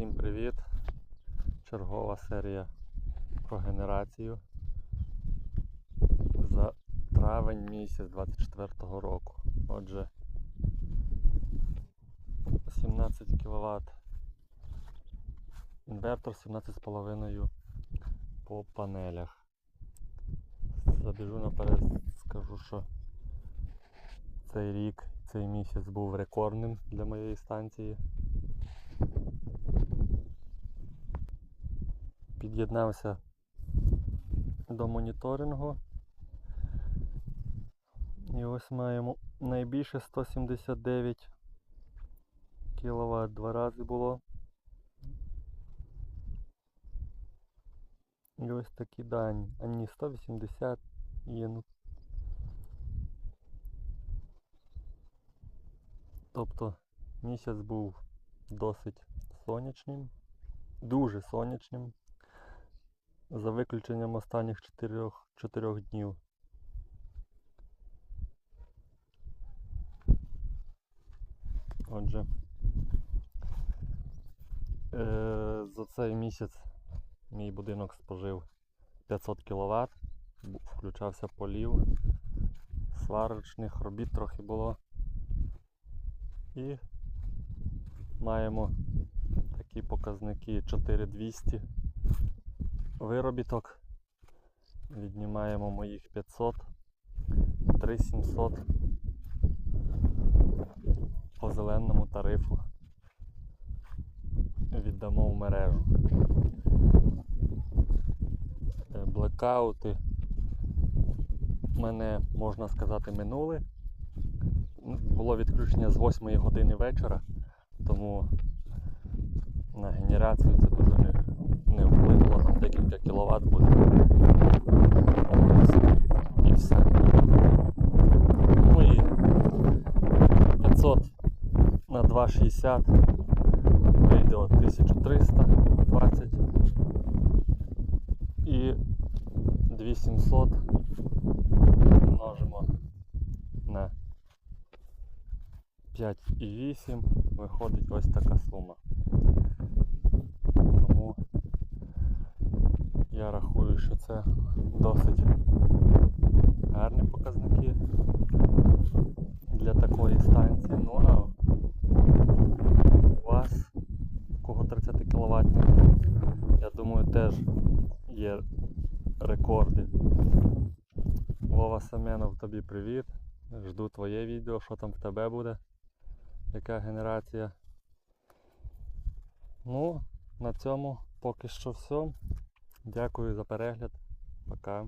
Всім привіт! Чергова серія про генерацію за травень місяць 24-го року. Отже, 17 кВт інвертор 17,5 по панелях. Забіжу наперед, скажу, що цей рік, цей місяць був рекордним для моєї станції. Під'єднався до моніторингу. І ось маємо найбільше 179 кВт два рази було. І ось такі дані. А ні, 180 є. Ну. Тобто місяць був досить сонячним, дуже сонячним, за виключенням останніх 4, 4 днів. Отже, е, за цей місяць мій будинок спожив 500 кВт, включався полів, сварочних робіт трохи було. І маємо такі показники 4200 виробіток. Віднімаємо моїх 500, 3700 по зеленому тарифу. Віддамо в мережу. Е, Блекаути мене, можна сказати, минули. Було відключення з 8 години вечора, тому на генерацію це дуже не, декілька кіловат буде. Ось, І все. Ну і 500 на 2,60 вийде от 1320 і 2700 множимо на 5,8 виходить ось така сума. я рахую, що це досить гарні показники для такої станції. Ну а у вас, у кого 30 кВт, я думаю, теж є рекорди. Вова Семенов, тобі привіт. Жду твоє відео, що там в тебе буде, яка генерація. Ну, на цьому поки що все. Дякую за перегляд. Пока.